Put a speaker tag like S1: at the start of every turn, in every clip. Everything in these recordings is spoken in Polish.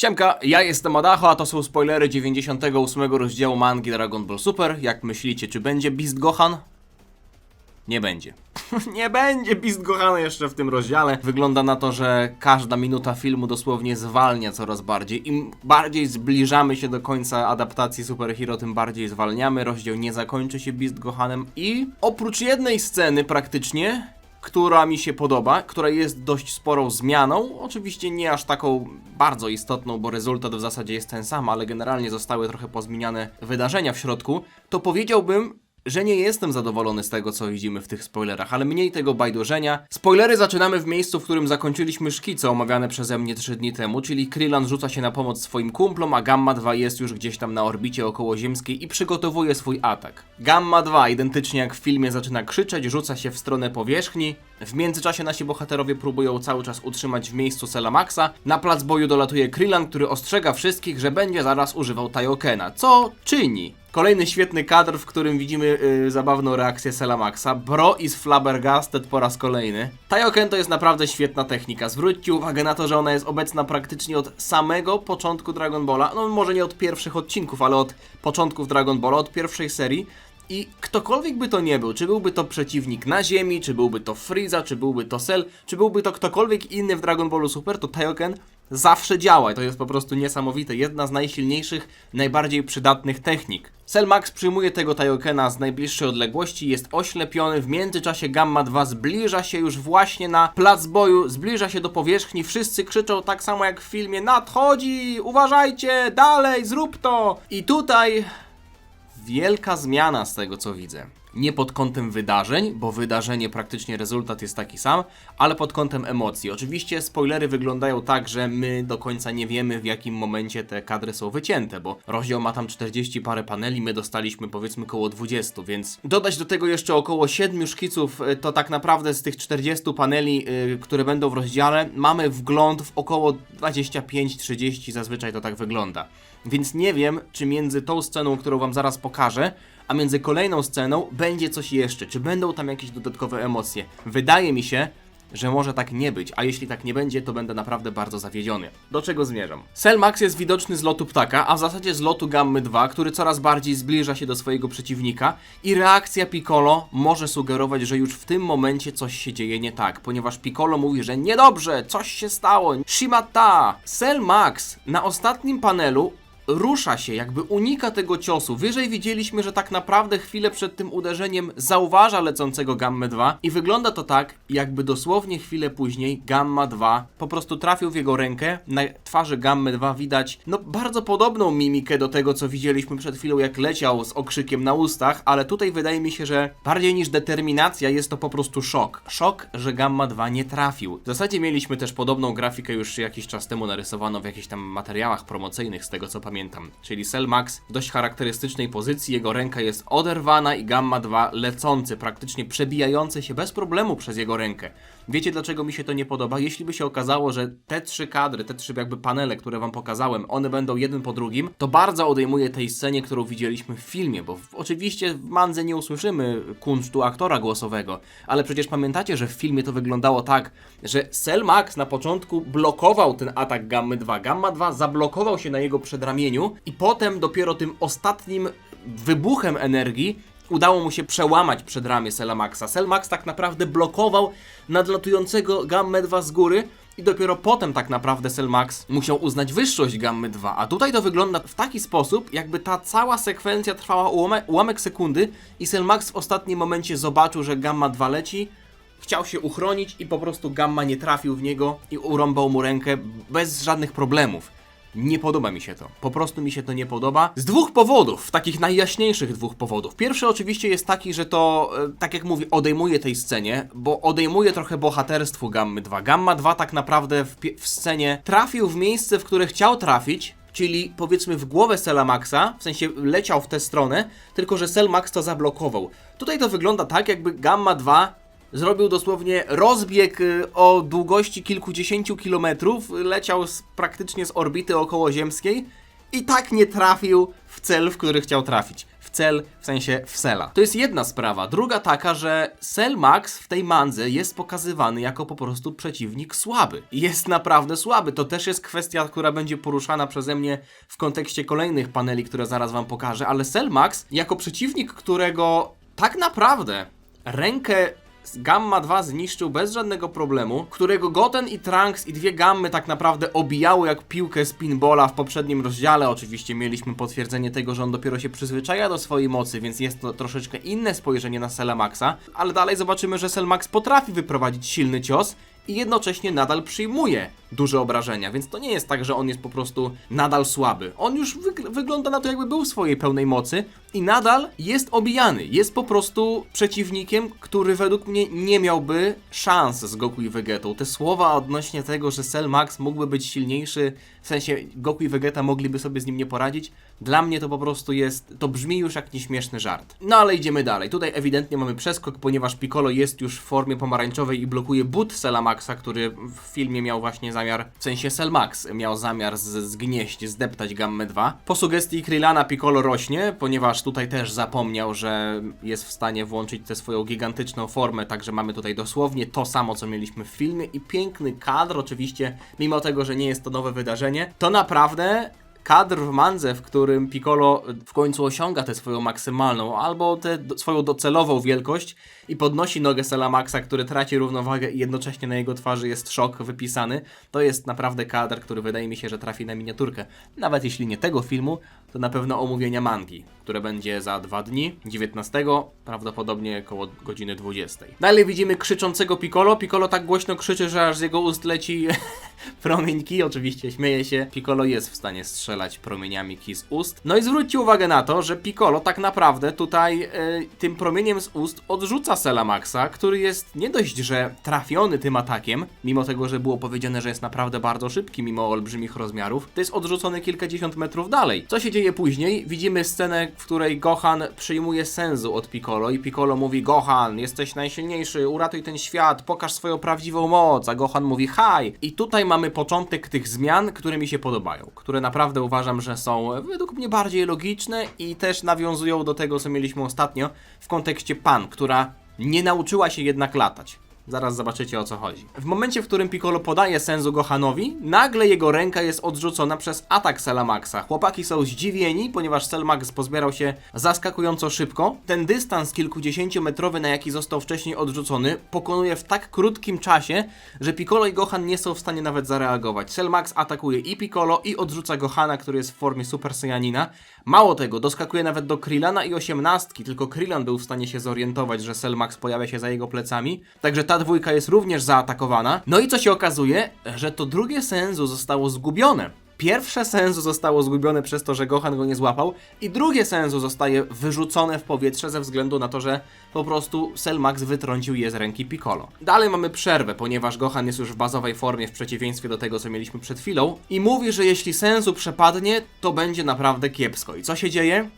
S1: Siemka, ja jestem Adacho, a to są spoilery 98 rozdziału mangi Dragon Ball Super. Jak myślicie, czy będzie Beast Gohan? Nie będzie. nie będzie Beast Gohana jeszcze w tym rozdziale. Wygląda na to, że każda minuta filmu dosłownie zwalnia coraz bardziej. Im bardziej zbliżamy się do końca adaptacji Superhero, tym bardziej zwalniamy. Rozdział nie zakończy się Beast Gohanem i oprócz jednej sceny praktycznie, która mi się podoba, która jest dość sporą zmianą. Oczywiście nie aż taką bardzo istotną, bo rezultat w zasadzie jest ten sam, ale generalnie zostały trochę pozmieniane wydarzenia w środku. To powiedziałbym, że nie jestem zadowolony z tego, co widzimy w tych spoilerach, ale mniej tego bajdożenia. Spoilery zaczynamy w miejscu, w którym zakończyliśmy szkice omawiane przeze mnie 3 dni temu, czyli Krylan rzuca się na pomoc swoim kumplom, a Gamma 2 jest już gdzieś tam na orbicie okołoziemskiej i przygotowuje swój atak. Gamma 2, identycznie jak w filmie, zaczyna krzyczeć, rzuca się w stronę powierzchni. W międzyczasie nasi bohaterowie próbują cały czas utrzymać w miejscu Selamaxa. Na plac boju dolatuje Krylan, który ostrzega wszystkich, że będzie zaraz używał Taiokena, co czyni. Kolejny świetny kadr, w którym widzimy yy, zabawną reakcję Selamaxa. Bro is flabbergasted po raz kolejny. Taioken to jest naprawdę świetna technika. Zwróćcie uwagę na to, że ona jest obecna praktycznie od samego początku Dragon Balla. No może nie od pierwszych odcinków, ale od początków Dragon Balla, od pierwszej serii. I ktokolwiek by to nie był, czy byłby to przeciwnik na Ziemi, czy byłby to Frieza, czy byłby to Cell, czy byłby to ktokolwiek inny w Dragon Ballu Super, to Taioken zawsze działa i to jest po prostu niesamowite. Jedna z najsilniejszych, najbardziej przydatnych technik. Cell Max przyjmuje tego Taiokena z najbliższej odległości, jest oślepiony, w międzyczasie Gamma 2 zbliża się już właśnie na plac boju, zbliża się do powierzchni, wszyscy krzyczą tak samo jak w filmie nadchodzi, uważajcie, dalej, zrób to! I tutaj wielka zmiana z tego co widzę. Nie pod kątem wydarzeń, bo wydarzenie praktycznie rezultat jest taki sam, ale pod kątem emocji. Oczywiście spoilery wyglądają tak, że my do końca nie wiemy w jakim momencie te kadry są wycięte, bo rozdział ma tam 40 parę paneli, my dostaliśmy powiedzmy koło 20, więc dodać do tego jeszcze około 7 szkiców, y, to tak naprawdę z tych 40 paneli, y, które będą w rozdziale, mamy wgląd w około 25-30, zazwyczaj to tak wygląda. Więc nie wiem, czy między tą sceną, którą wam zaraz pokażę, a między kolejną sceną będzie coś jeszcze. Czy będą tam jakieś dodatkowe emocje? Wydaje mi się, że może tak nie być, a jeśli tak nie będzie, to będę naprawdę bardzo zawiedziony. Do czego zmierzam? Cell Max jest widoczny z lotu ptaka, a w zasadzie z lotu Gammy 2, który coraz bardziej zbliża się do swojego przeciwnika i reakcja Piccolo może sugerować, że już w tym momencie coś się dzieje nie tak, ponieważ Piccolo mówi, że niedobrze, coś się stało, Shimata! Cell Max na ostatnim panelu rusza się, jakby unika tego ciosu. Wyżej widzieliśmy, że tak naprawdę chwilę przed tym uderzeniem zauważa lecącego Gammę 2 i wygląda to tak, jakby dosłownie chwilę później Gamma 2 po prostu trafił w jego rękę. Na twarzy Gammy 2 widać no bardzo podobną mimikę do tego, co widzieliśmy przed chwilą, jak leciał z okrzykiem na ustach, ale tutaj wydaje mi się, że bardziej niż determinacja jest to po prostu szok. Szok, że Gamma 2 nie trafił. W zasadzie mieliśmy też podobną grafikę już jakiś czas temu narysowaną w jakichś tam materiałach promocyjnych, z tego co pamiętam. Czyli Cell Max w dość charakterystycznej pozycji, jego ręka jest oderwana i Gamma 2 lecący, praktycznie przebijający się bez problemu przez jego rękę. Wiecie dlaczego mi się to nie podoba? Jeśli by się okazało, że te trzy kadry, te trzy jakby panele, które wam pokazałem, one będą jeden po drugim, to bardzo odejmuje tej scenie, którą widzieliśmy w filmie, bo w, oczywiście w Mandze nie usłyszymy kunsztu aktora głosowego, ale przecież pamiętacie, że w filmie to wyglądało tak, że Cell Max na początku blokował ten atak Gammy 2. Gamma 2 zablokował się na jego przedramieniu i potem dopiero tym ostatnim wybuchem energii udało mu się przełamać przedramię Selamaxa. Selmax tak naprawdę blokował nadlatującego Gammę 2 z góry i dopiero potem tak naprawdę Selmax musiał uznać wyższość Gammy 2. A tutaj to wygląda w taki sposób, jakby ta cała sekwencja trwała ułamek sekundy i Selmax w ostatnim momencie zobaczył, że Gamma 2 leci, chciał się uchronić i po prostu Gamma nie trafił w niego i urąbał mu rękę bez żadnych problemów. Nie podoba mi się to. Po prostu mi się to nie podoba. Z dwóch powodów, takich najjaśniejszych dwóch powodów. Pierwszy oczywiście jest taki, że to, e, tak jak mówię, odejmuje tej scenie, bo odejmuje trochę bohaterstwu Gammy 2. Gamma 2 tak naprawdę w, w scenie trafił w miejsce, w które chciał trafić, czyli powiedzmy w głowę Selamaxa, w sensie leciał w tę stronę, tylko że Selmax to zablokował. Tutaj to wygląda tak, jakby Gamma 2 zrobił dosłownie rozbieg y, o długości kilkudziesięciu kilometrów, leciał z, praktycznie z orbity okołoziemskiej i tak nie trafił w cel, w który chciał trafić. W cel, w sensie w Sela. To jest jedna sprawa. Druga taka, że Cell Max w tej mandze jest pokazywany jako po prostu przeciwnik słaby. Jest naprawdę słaby. To też jest kwestia, która będzie poruszana przeze mnie w kontekście kolejnych paneli, które zaraz wam pokażę, ale Cell Max jako przeciwnik, którego tak naprawdę rękę Gamma 2 zniszczył bez żadnego problemu, którego Goten i Trunks i dwie gammy tak naprawdę obijały jak piłkę z pinbola w poprzednim rozdziale. Oczywiście mieliśmy potwierdzenie tego, że on dopiero się przyzwyczaja do swojej mocy, więc jest to troszeczkę inne spojrzenie na Maxa. ale dalej zobaczymy, że Max potrafi wyprowadzić silny cios i jednocześnie nadal przyjmuje duże obrażenia, więc to nie jest tak, że on jest po prostu nadal słaby. On już wyg wygląda na to, jakby był w swojej pełnej mocy i nadal jest obijany. Jest po prostu przeciwnikiem, który według mnie nie miałby szans z Goku i Vegetą. Te słowa odnośnie tego, że Cell Max mógłby być silniejszy, w sensie Goku i Vegeta mogliby sobie z nim nie poradzić, dla mnie to po prostu jest, to brzmi już jak nieśmieszny żart. No ale idziemy dalej. Tutaj ewidentnie mamy przeskok, ponieważ Piccolo jest już w formie pomarańczowej i blokuje but Cella Maxa, który w filmie miał właśnie zamiar, w sensie Cell Max miał zamiar z, zgnieść, zdeptać Gammę 2. Po sugestii Krillana Piccolo rośnie, ponieważ tutaj też zapomniał, że jest w stanie włączyć tę swoją gigantyczną formę, także mamy tutaj dosłownie to samo, co mieliśmy w filmie i piękny kadr, oczywiście, mimo tego, że nie jest to nowe wydarzenie, to naprawdę kadr w mandze, w którym Piccolo w końcu osiąga tę swoją maksymalną albo tę swoją docelową wielkość i podnosi nogę Maxa, który traci równowagę i jednocześnie na jego twarzy jest szok wypisany, to jest naprawdę kadr, który wydaje mi się, że trafi na miniaturkę. Nawet jeśli nie tego filmu, to na pewno omówienia mangi, które będzie za dwa dni, 19, prawdopodobnie około godziny 20. Dalej widzimy krzyczącego Piccolo. Piccolo tak głośno krzyczy, że aż z jego ust leci promień ki. Oczywiście śmieje się. Piccolo jest w stanie strzelać promieniami ki z ust. No i zwróćcie uwagę na to, że Piccolo tak naprawdę tutaj e, tym promieniem z ust odrzuca Maxa, który jest nie dość, że trafiony tym atakiem, mimo tego, że było powiedziane, że jest naprawdę bardzo szybki, mimo olbrzymich rozmiarów, to jest odrzucony kilkadziesiąt metrów dalej. Co się dzieje później? Widzimy scenę, w której Gohan przyjmuje sensu od Piccolo i Piccolo mówi Gohan, jesteś najsilniejszy, uratuj ten świat, pokaż swoją prawdziwą moc, a Gohan mówi haj. I tutaj mamy początek tych zmian, które mi się podobają, które naprawdę uważam, że są według mnie bardziej logiczne i też nawiązują do tego, co mieliśmy ostatnio w kontekście Pan, która nie nauczyła się jednak latać. Zaraz zobaczycie o co chodzi. W momencie, w którym Piccolo podaje Senzu Gohanowi, nagle jego ręka jest odrzucona przez atak Selamaxa. Chłopaki są zdziwieni, ponieważ Selmax pozbierał się zaskakująco szybko. Ten dystans kilkudziesięciometrowy, na jaki został wcześniej odrzucony, pokonuje w tak krótkim czasie, że Piccolo i Gohan nie są w stanie nawet zareagować. Selmax atakuje i Piccolo i odrzuca Gohana, który jest w formie Super Saiyanina. Mało tego, doskakuje nawet do Krillana i osiemnastki, tylko Krillan był w stanie się zorientować, że Selmax pojawia się za jego plecami. Także ta dwójka jest również zaatakowana. No i co się okazuje, że to drugie Senzu zostało zgubione. Pierwsze Senzu zostało zgubione przez to, że Gohan go nie złapał i drugie Senzu zostaje wyrzucone w powietrze ze względu na to, że po prostu Selmax wytrącił je z ręki Piccolo. Dalej mamy przerwę, ponieważ Gohan jest już w bazowej formie w przeciwieństwie do tego, co mieliśmy przed chwilą i mówi, że jeśli Senzu przepadnie, to będzie naprawdę kiepsko. I co się dzieje?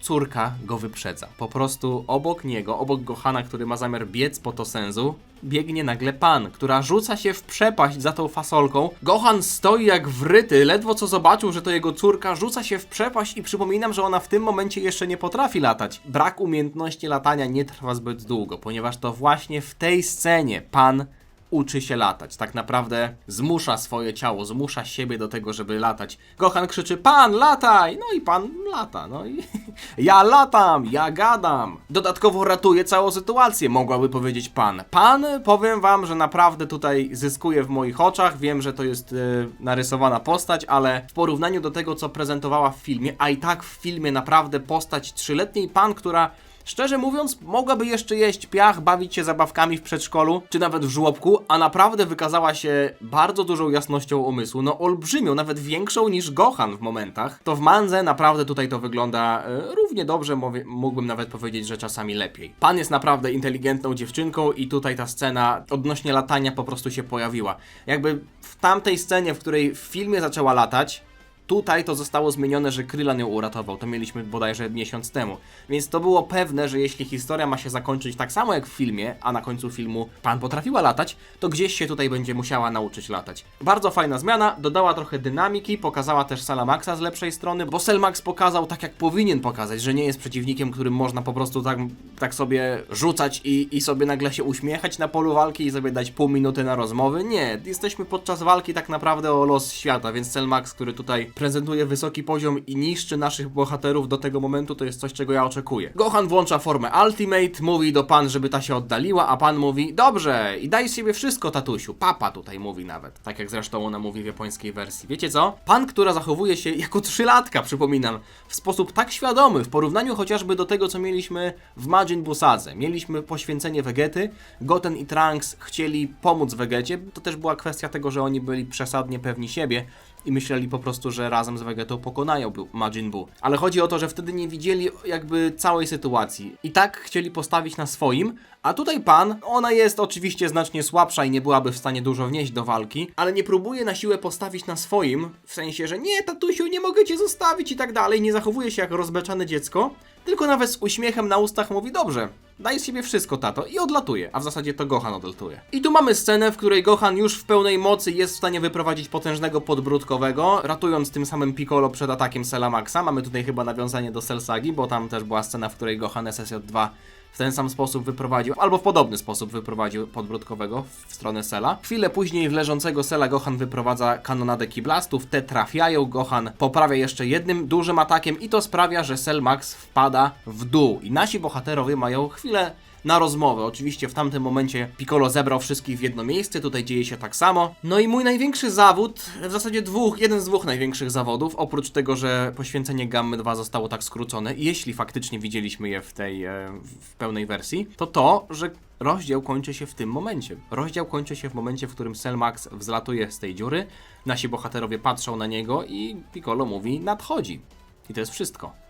S1: Córka go wyprzedza. Po prostu obok niego, obok Gohana, który ma zamiar biec po to sensu, biegnie nagle pan, która rzuca się w przepaść za tą fasolką. Gohan stoi jak wryty, ledwo co zobaczył, że to jego córka, rzuca się w przepaść i przypominam, że ona w tym momencie jeszcze nie potrafi latać. Brak umiejętności latania nie trwa zbyt długo, ponieważ to właśnie w tej scenie pan uczy się latać. Tak naprawdę zmusza swoje ciało, zmusza siebie do tego, żeby latać. Gohan krzyczy, pan, lataj! No i pan lata, no i ja latam, ja gadam. Dodatkowo ratuje całą sytuację, mogłaby powiedzieć pan. Pan, powiem wam, że naprawdę tutaj zyskuje w moich oczach. Wiem, że to jest yy, narysowana postać, ale w porównaniu do tego, co prezentowała w filmie, a i tak w filmie naprawdę postać trzyletniej pan, która Szczerze mówiąc, mogłaby jeszcze jeść piach, bawić się zabawkami w przedszkolu, czy nawet w żłobku, a naprawdę wykazała się bardzo dużą jasnością umysłu, no olbrzymią, nawet większą niż Gohan w momentach. To w Manze naprawdę tutaj to wygląda e, równie dobrze, mógłbym nawet powiedzieć, że czasami lepiej. Pan jest naprawdę inteligentną dziewczynką i tutaj ta scena odnośnie latania po prostu się pojawiła. Jakby w tamtej scenie, w której w filmie zaczęła latać, Tutaj to zostało zmienione, że Krylan ją uratował. To mieliśmy bodajże miesiąc temu. Więc to było pewne, że jeśli historia ma się zakończyć tak samo jak w filmie, a na końcu filmu pan potrafiła latać, to gdzieś się tutaj będzie musiała nauczyć latać. Bardzo fajna zmiana, dodała trochę dynamiki, pokazała też Salamaxa z lepszej strony, bo Selmax pokazał tak jak powinien pokazać, że nie jest przeciwnikiem, którym można po prostu tak, tak sobie rzucać i, i sobie nagle się uśmiechać na polu walki i sobie dać pół minuty na rozmowy. Nie, jesteśmy podczas walki tak naprawdę o los świata, więc Selmax, który tutaj prezentuje wysoki poziom i niszczy naszych bohaterów do tego momentu, to jest coś, czego ja oczekuję. Gohan włącza formę Ultimate, mówi do pan, żeby ta się oddaliła, a pan mówi, dobrze, i daj z siebie wszystko, tatusiu. Papa tutaj mówi nawet, tak jak zresztą ona mówi w japońskiej wersji. Wiecie co? Pan, która zachowuje się jako trzylatka, przypominam, w sposób tak świadomy, w porównaniu chociażby do tego, co mieliśmy w Majin Busadze. Mieliśmy poświęcenie Vegety, Goten i Trunks chcieli pomóc Vegecie, to też była kwestia tego, że oni byli przesadnie pewni siebie, i myśleli po prostu, że razem z Vegetą pokonają Majin Buu. Ale chodzi o to, że wtedy nie widzieli jakby całej sytuacji. I tak chcieli postawić na swoim, a tutaj pan, ona jest oczywiście znacznie słabsza i nie byłaby w stanie dużo wnieść do walki, ale nie próbuje na siłę postawić na swoim, w sensie, że nie, tatusiu, nie mogę cię zostawić i tak dalej, nie zachowuje się jak rozbeczane dziecko, tylko nawet z uśmiechem na ustach mówi, dobrze, Daj z siebie wszystko, tato, i odlatuje, a w zasadzie to Gohan odlatuje. I tu mamy scenę, w której Gohan już w pełnej mocy jest w stanie wyprowadzić potężnego podbródkowego, ratując tym samym Piccolo przed atakiem Selamaxa. Mamy tutaj chyba nawiązanie do Cell Sagi, bo tam też była scena, w której Gohan SSJ2 w ten sam sposób wyprowadził, albo w podobny sposób wyprowadził podbródkowego w stronę Sela. Chwilę później w leżącego Sela Gohan wyprowadza kanonadę Kiblastów, te trafiają, Gohan poprawia jeszcze jednym dużym atakiem i to sprawia, że Cell Max wpada w dół. I nasi bohaterowie mają chwilę na rozmowę. Oczywiście w tamtym momencie Piccolo zebrał wszystkich w jedno miejsce, tutaj dzieje się tak samo. No i mój największy zawód, w zasadzie dwóch, jeden z dwóch największych zawodów, oprócz tego, że poświęcenie Gammy 2 zostało tak skrócone, jeśli faktycznie widzieliśmy je w tej e, w pełnej wersji, to to, że rozdział kończy się w tym momencie. Rozdział kończy się w momencie, w którym Selmax wzlatuje z tej dziury, nasi bohaterowie patrzą na niego i Piccolo mówi nadchodzi. I to jest wszystko.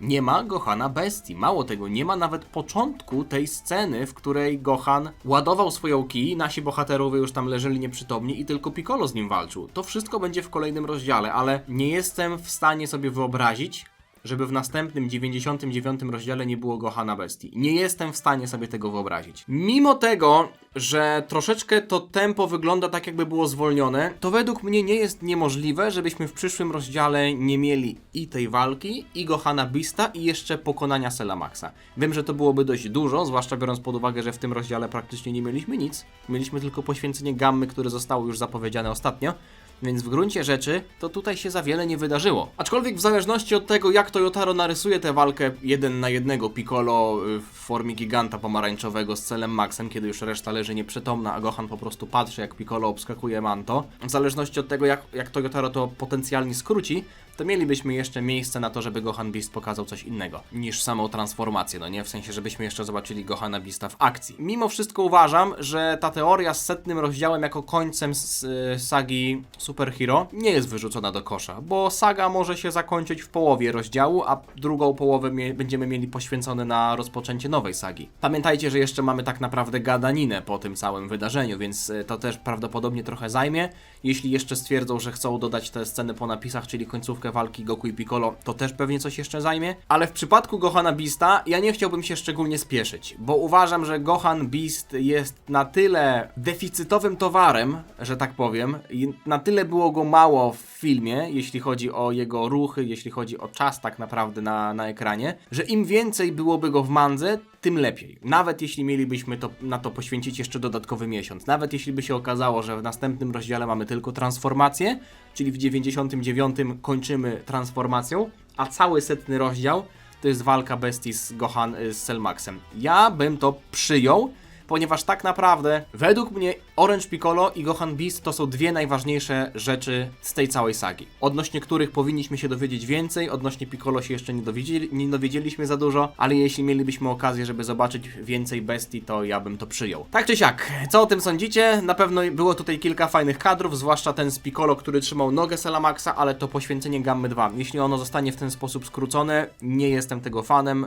S1: Nie ma Gohana bestii. Mało tego, nie ma nawet początku tej sceny, w której Gohan ładował swoją kij, nasi bohaterowie już tam leżeli nieprzytomni i tylko Piccolo z nim walczył. To wszystko będzie w kolejnym rozdziale, ale nie jestem w stanie sobie wyobrazić, żeby w następnym 99 rozdziale nie było Gohana Bestii. Nie jestem w stanie sobie tego wyobrazić. Mimo tego, że troszeczkę to tempo wygląda tak, jakby było zwolnione, to według mnie nie jest niemożliwe, żebyśmy w przyszłym rozdziale nie mieli i tej walki, i Gohana Beasta, i jeszcze pokonania Selamaxa. Wiem, że to byłoby dość dużo, zwłaszcza biorąc pod uwagę, że w tym rozdziale praktycznie nie mieliśmy nic. Mieliśmy tylko poświęcenie Gammy, które zostało już zapowiedziane ostatnio. Więc w gruncie rzeczy to tutaj się za wiele nie wydarzyło. Aczkolwiek w zależności od tego, jak Toyotaro narysuje tę walkę jeden na jednego Piccolo y, w formie giganta pomarańczowego z celem Maxem, kiedy już reszta leży nieprzytomna, a Gohan po prostu patrzy, jak Piccolo obskakuje Manto. W zależności od tego, jak, jak Toyotaro to potencjalnie skróci, to mielibyśmy jeszcze miejsce na to, żeby Gohan Beast pokazał coś innego niż samą transformację, no nie? W sensie, żebyśmy jeszcze zobaczyli Gohana Beasta w akcji. Mimo wszystko uważam, że ta teoria z setnym rozdziałem jako końcem z, sagi Superhero nie jest wyrzucona do kosza, bo saga może się zakończyć w połowie rozdziału, a drugą połowę mie będziemy mieli poświęcone na rozpoczęcie nowej sagi. Pamiętajcie, że jeszcze mamy tak naprawdę gadaninę po tym całym wydarzeniu, więc y, to też prawdopodobnie trochę zajmie. Jeśli jeszcze stwierdzą, że chcą dodać te sceny po napisach, czyli końcówkę walki Goku i Piccolo, to też pewnie coś jeszcze zajmie. Ale w przypadku Gohana Beasta ja nie chciałbym się szczególnie spieszyć, bo uważam, że Gohan Beast jest na tyle deficytowym towarem, że tak powiem, na tyle było go mało w filmie, jeśli chodzi o jego ruchy, jeśli chodzi o czas tak naprawdę na, na ekranie, że im więcej byłoby go w mandze, tym lepiej. Nawet jeśli mielibyśmy to, na to poświęcić jeszcze dodatkowy miesiąc, nawet jeśli by się okazało, że w następnym rozdziale mamy tylko transformację, czyli w 99 kończymy transformacją, a cały setny rozdział to jest walka bestii z Gohan y, z Selmaxem. Ja bym to przyjął, ponieważ tak naprawdę według mnie Orange Piccolo i Gohan Beast to są dwie najważniejsze rzeczy z tej całej sagi. Odnośnie których powinniśmy się dowiedzieć więcej, odnośnie Piccolo się jeszcze nie, dowiedzieli, nie dowiedzieliśmy za dużo, ale jeśli mielibyśmy okazję, żeby zobaczyć więcej bestii, to ja bym to przyjął. Tak czy siak, co o tym sądzicie? Na pewno było tutaj kilka fajnych kadrów, zwłaszcza ten z Piccolo, który trzymał nogę Selamaxa, ale to poświęcenie Gammy 2. Jeśli ono zostanie w ten sposób skrócone, nie jestem tego fanem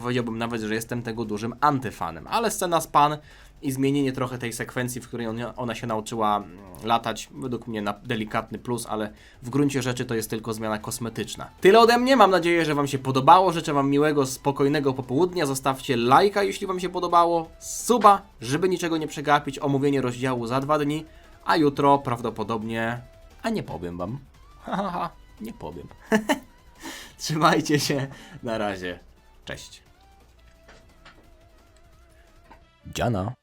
S1: powiedziałbym nawet, że jestem tego dużym antyfanem, ale scena z pan i zmienienie trochę tej sekwencji, w której ona, się nauczyła mm, latać, według mnie na delikatny plus, ale w gruncie rzeczy to jest tylko zmiana kosmetyczna. Tyle ode mnie, mam nadzieję, że Wam się podobało, życzę Wam miłego, spokojnego popołudnia, zostawcie lajka, jeśli Wam się podobało, suba, żeby niczego nie przegapić, omówienie rozdziału za dwa dni, a jutro prawdopodobnie, a nie powiem Wam, haha, nie powiem. Trzymajcie się, na razie, cześć. Jana.